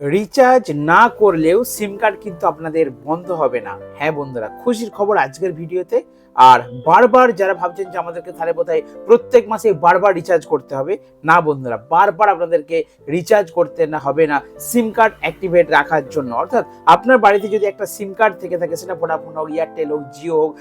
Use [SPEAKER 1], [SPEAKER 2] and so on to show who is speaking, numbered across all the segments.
[SPEAKER 1] Recharge না করলেও সিম card কিন্তু আপনাদের বন্ধ হবে না। হ্যাঁ বন্ধুরা, খুশির খবর আজকের ভিডিওতে আর বারবার যারা ভাবছেন যে আমাদেরকে তাহলে বোধহয় প্রত্যেক মাসে বারবার রিচার্জ করতে হবে, না বন্ধুরা, বারবার আপনাদেরকে রিচার্জ করতে না হবে না সিম কার্ড অ্যাক্টিভেট রাখার জন্য। অর্থাৎ আপনার বাড়িতে যদি একটা সিম কার্ড থেকে থাকে, সেটা ভোডাফোন হোক এয়ারটেল হোক জিও হোক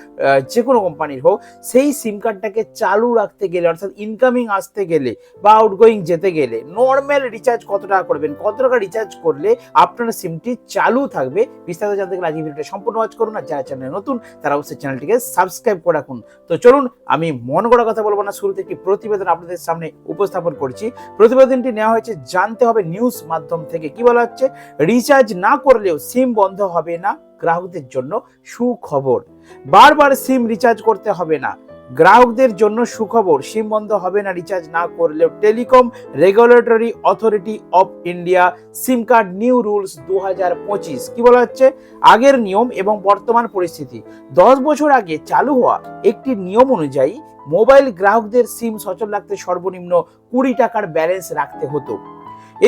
[SPEAKER 1] যে কোনো কোম্পানির হোক, সেই সিম কার্ডটাকে চালু রাখতে গেলে, অর্থাৎ ইনকামিং আসতে গেলে বা আউটগোয়িং যেতে গেলে নর্মাল রিচার্জ কত টাকা করবেন? কত টাকা রিচার্জ করলে আপনার সিমটি চালু থাকবে? বিস্তারিত জানতে গেলে আজকে ভিডিওটা সম্পূর্ণ ওয়াচ করুন। আর যারা চ্যানেলে নতুন, তারা অবশ্যই চ্যানেলটিকে সাবস্ক্রাইব করে রাখুন। তো চলুন, আমি মন গড়া কথা বলব না শুরুতে একটি প্রতিবেদন আপনাদের সামনে উপস্থাপন করছি। প্রতিবেদনটি নেওয়া হয়েছে, জানতে হবে নিউজ মাধ্যম থেকে। কি বলা হচ্ছে? রিচার্জ না করলেও সিম বন্ধ হবে না গ্রাহকদের জন্য সুখবর। বারবার সিম রিচার্জ করতে হবে না। গ্রাহকদের জন্য সুখবর, সিম বন্ধ হবে না রিচার্জ না করলেও telecom regulatory authority of India SIM card new rules দু হাজার পঁচিশ। কি বলা হচ্ছে? আগের নিয়ম এবং বর্তমান পরিস্থিতি। দশ বছর আগে চালু হওয়া একটি নিয়ম অনুযায়ী মোবাইল গ্রাহকদের সিম সচল রাখতে সর্বনিম্ন কুড়ি টাকার ব্যালেন্স রাখতে হতো।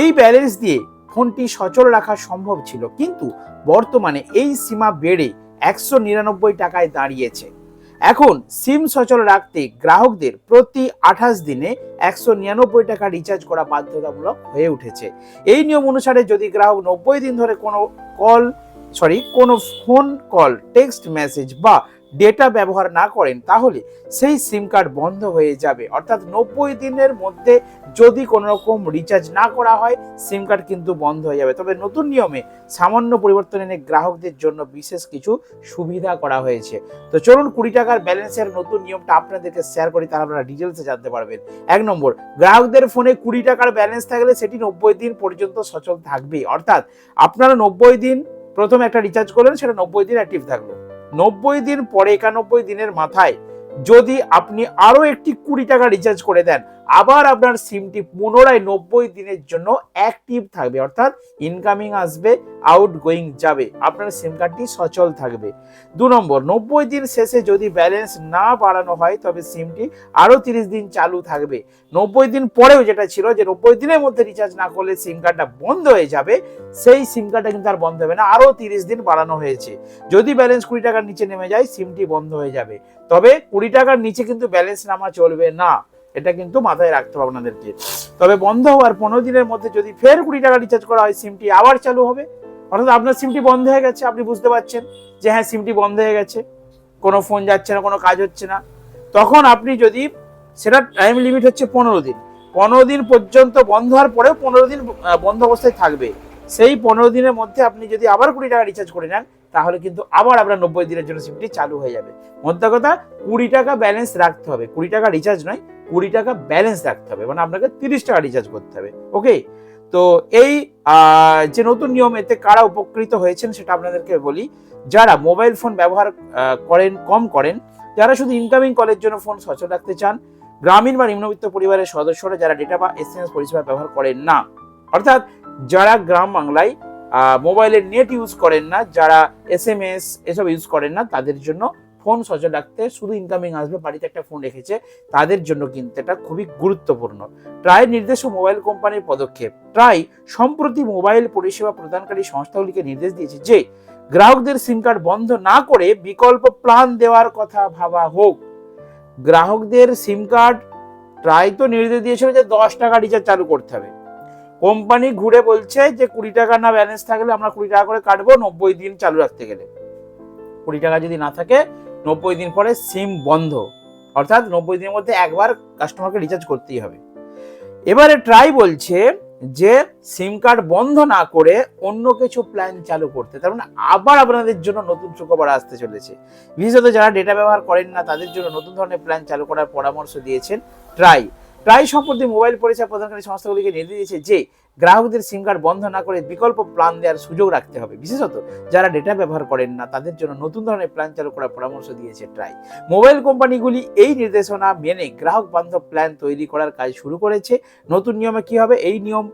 [SPEAKER 1] এই ব্যালেন্স দিয়ে ফোনটি সচল রাখা সম্ভব ছিল, কিন্তু বর্তমানে এই সীমা বেড়ে একশো নিরানব্বই টাকায় দাঁড়িয়েছে। এখন সিম সচল রাখতে গ্রাহকদের প্রতি আঠাশ দিনে একশো নিরানব্বই টাকা রিচার্জ করা বাধ্যতামূলক হয়ে উঠেছে। এই নিয়ম অনুসারে যদি গ্রাহক নব্বই দিন ধরে কোনো কল সরি কোনো ফোন কল টেক্সট মেসেজ বা ডেটা ব্যবহার না করেন, তাহলে সেই সিম কার্ড বন্ধ হয়ে যাবে। অর্থাৎ নব্বই দিনের মধ্যে যদি কোনো রকম রিচার্জ না করা হয় সিম কার্ড কিন্তু বন্ধ হয়ে যাবে। তবে নতুন নিয়মে সামান্য পরিবর্তন এনে গ্রাহকদের জন্য বিশেষ কিছু সুবিধা করা হয়েছে। তো চলুন কুড়ি টাকার ব্যালেন্সের নতুন নিয়মটা আপনাদেরকে শেয়ার করি, তাহলে আপনারা ডিটেলসে জানতে পারবেন। এক নম্বর, গ্রাহকদের ফোনে কুড়ি টাকার ব্যালেন্স থাকলে সেটি নব্বই দিন পর্যন্ত সচল থাকবে অর্থাৎ আপনারা নব্বই দিন প্রথমে একটা রিচার্জ করলেন, সেটা নব্বই দিন অ্যাক্টিভ থাকল। নব্বই দিন পরে, একানব্বই দিনের মাথায় যদি আপনি আরও একটি কুড়ি টাকা রিচার্জ করে দেন, আবার আপনার সিমটি পুনরায় নব্বই দিনের জন্য অ্যাক্টিভ থাকবে, অর্থাৎ ইনকামিং আসবে আউট গোয়িং যাবে। আপনার সিম কার্ডটি সচল থাকবে। দু নম্বর, নব্বই দিন শেষে যদি ব্যালেন্স না বাড়ানো হয়, তবে সিমটি আরও তিরিশ দিন চালু থাকবে। নব্বই দিন পরেও যেটা ছিল যে, নব্বই দিনের মধ্যে রিচার্জ না করলে সিম কার্ডটা বন্ধ হয়ে যাবে, সেই সিম কার্ডটা কিন্তু আর বন্ধ হবে না, আরও তিরিশ দিন বাড়ানো হয়েছে। যদি ব্যালেন্স কুড়ি টাকার নিচে নেমে যায় সিমটি বন্ধ হয়ে যাবে। তবে কুড়ি টাকার নিচে কিন্তু ব্যালেন্স নামা চলবে না। এটা কিন্তু মাথায় রাখতে হবে আপনাদেরকে। তবে বন্ধ হওয়ার পনেরো দিনের মধ্যে যদি ফের কুড়ি টাকা রিচার্জ করা হয় সিমটি আবার চালু হবে। অর্থাৎ আপনার সিমটি বন্ধ হয়ে গেছে, আপনি বুঝতে পারছেন যে হ্যাঁ সিমটি বন্ধ হয়ে গেছে, কোনো ফোন যাচ্ছে না, কোনো কাজ হচ্ছে না। তখন আপনি যদি, সেটা টাইম লিমিট হচ্ছে পনেরো দিন। পনেরো দিন পর্যন্ত বন্ধ হওয়ার পরেও পনেরো দিন বন্ধ অবস্থায় থাকবে। সেই পনেরো দিনের মধ্যে আপনি যদি আবার কুড়ি টাকা রিচার্জ করে নেন, তাহলে কিন্তু আবার আপনার নব্বই দিনের জন্য সিমটি চালু হয়ে যাবে। মোদ্দা কথা, কুড়ি টাকা ব্যালেন্স রাখতে হবে। কুড়ি টাকা রিচার্জ নয়, কুড়ি টাকা ব্যালেন্স রাখতে হবে। মানে আপনাকে তিরিশ টাকা রিচার্জ করতে হবে। ওকে তো এই যে নতুন নিয়ম, এতে কারা উপকৃত হয়েছেন সেটা আপনাদেরকে বলি। যারা মোবাইল ফোন ব্যবহার করেন, কম করেন, যারা শুধু ইনকামিং কলের জন্য ফোন সচল রাখতে চান, গ্রামীণ বা নিম্নবিত্ত পরিবারের সদস্যরা যারা ডেটা বা এসএমএস পরিষেবা ব্যবহার করেন না, অর্থাৎ যারা গ্রাম বাংলায় মোবাইলের নেট ইউজ করেন না, যারা এস এম এস এসব ইউজ করেন না, তাদের জন্য ফোন সচল রাখতে শুধু ইনকামিং আসবে, বাড়িতে একটা ফোন রেখেছে, তাদের জন্য কিন্তু এটা খুবই গুরুত্বপূর্ণ। ট্রাই নির্দেশ মোবাইল কোম্পানির পদক্ষেপ। ট্রাই সম্প্রতি মোবাইল পরিষেবা প্রদানকারী সংস্থাগুলিকে নির্দেশ দিয়েছে যে, গ্রাহকদের সিম কার্ড বন্ধ না করে বিকল্প প্ল্যান দেওয়ার কথা ভাবা হোক। গ্রাহকদের সিম কার্ড ট্রাই তো নির্দেশ দিয়েছিল যে, দশ টাকা রিচার্জ চালু করতে হবে। কোম্পানি ঘুরে বলছে যে, কুড়ি টাকা না ব্যালেন্স থাকলে আমরা কুড়ি টাকা করে কাটবো, নব্বই দিন চালু রাখতে গেলে। কুড়ি টাকা যদি না থাকে নব্বই দিন পরে সিম বন্ধ। অর্থাৎ নব্বই দিনের মধ্যে একবার কাস্টমারকে রিচার্জ করতেই হবে। এবারে ট্রাই বলছে যে সিম কার্ড বন্ধ না করে অন্য কিছু প্ল্যান চালু করতে। তার মানে আবার আপনাদের জন্য নতুন সুখবর আসতে চলেছে। বিশেষত যারা ডেটা ব্যবহার করেন না, তাদের জন্য নতুন ধরনের প্ল্যান চালু করার পরামর্শ দিয়েছেন ট্রাই ট্রাই সম্প্রতি মোবাইল পরিষেবা প্রদানকারী সংস্থাগুলিকে নির্দেশ দিয়েছে যে গ্রাহকদের সিম কার্ড বন্ধ না করে বিকল্প প্ল্যান দেওয়ার সুযোগ রাখতে হবে। বিশেষত যারা ডেটা ব্যবহার করেন না, তাদের জন্য নতুন ধরনের প্ল্যান চালু করার পরামর্শ দিয়েছে ট্রাই মোবাইল কোম্পানিগুলি এই নির্দেশনা মেনে গ্রাহক বান্ধব প্ল্যান তৈরি করার কাজ শুরু করেছে। নতুন নিয়মে কি হবে? এই নিয়ম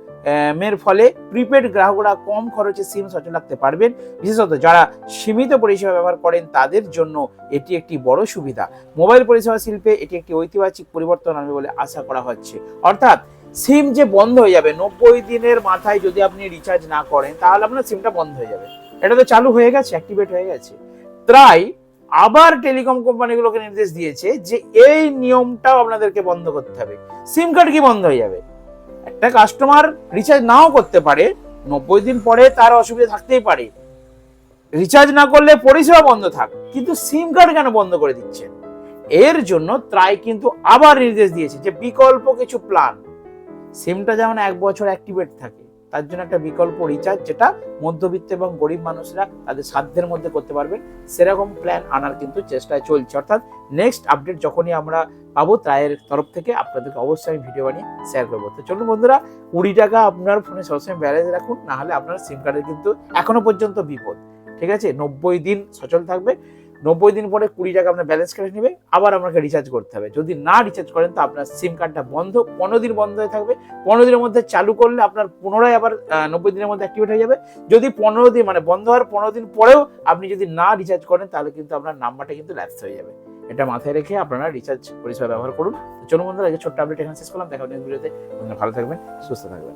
[SPEAKER 1] এর ফলে প্রিপেড গ্রাহকরা কম খরচে সিম সচল রাখতে পারবেন। বিশেষত যারা সীমিত পরিষেবা ব্যবহার করেন, তাদের জন্য এটি একটি বড় সুবিধা। মোবাইল পরিষেবা শিল্পে এটি একটি ঐতিহাসিক পরিবর্তন আনবে বলে আশা করা হচ্ছে। অর্থাৎ সিম যে বন্ধ হয়ে যাবে, নব্বই দিনের মাথায় যদি আপনি রিচার্জ না করেন, তাহলে আপনার সিমটা বন্ধ হয়ে যাবে। এটা তো চালু হয়ে গেছে অ্যাক্টিভেট হয়ে গেছে। তাই আবার টেলিকম কোম্পানিগুলোকে নির্দেশ দিয়েছে যে এই নিয়মটাও আপনাদেরকে বন্ধ করতে হবে। সিম কার্ড কি বন্ধ হয়ে যাবে? একটা কাস্টমার রিচার্জ নাও করতে পারে, নব্বই দিন পরে তার অসুবিধা থাকতেই পারে। রিচার্জ না করলে পরিষেবা বন্ধ থাক, কিন্তু সিম কার্ড কেন বন্ধ করে দিচ্ছেন? এর জন্য ত্রাই কিন্তু আবার নির্দেশ দিয়েছে যে বিকল্প কিছু প্ল্যান সিমটা যেমন এক বছর অ্যাক্টিভেট থাকে, তার জন্য একটা বিকল্প রিচার্জ যেটা মধ্যবিত্ত এবং গরিব মানুষরা তাদের সাধ্যের মধ্যে করতে পারবেন সেরকম প্ল্যান আনার কিন্তু চেষ্টায় চলছে। অর্থাৎ নেক্সট আপডেট যখনই আমরা পাবো ত্রায়ের তরফ থেকে আপনাদেরকে অবশ্যই আমি ভিডিও বানিয়ে শেয়ার করব। তো চলুন বন্ধুরা, কুড়ি টাকা আপনার ফোনে সবসময় ব্যালেন্স রাখুন নাহলে আপনার সিম কার্ডের কিন্তু এখনও পর্যন্ত বিপদ। ঠিক আছে? নব্বই দিন সচল থাকবে। নব্বই দিন পরে কুড়ি টাকা আপনার ব্যালেন্স কেটে নেবে, আবার আপনাকে রিচার্জ করতে হবে। যদি না রিচার্জ করেন, তো আপনার সিম কার্ডটা বন্ধ, পনেরো দিন বন্ধ হয়ে থাকবে। পনেরো দিনের মধ্যে চালু করলে আপনার পুনরায় আবার নব্বই দিনের মধ্যে অ্যাক্টিভেট হয়ে যাবে। যদি পনেরো দিন মানে বন্ধ হওয়ার পনেরো দিন পরেও আপনি যদি না রিচার্জ করেন, তাহলে কিন্তু আপনার নাম্বারটা কিন্তু ল্যাপস হয়ে যাবে। এটা মাথায় রেখে আপনারা রিচার্জ পরিষেবা ব্যবহার করুন। চলুন বন্ধুরা ছোট্ট আপডেট এখানে শেষ করলাম। দেখা ভিডিওতে ভালো থাকবেন, সুস্থ থাকবেন।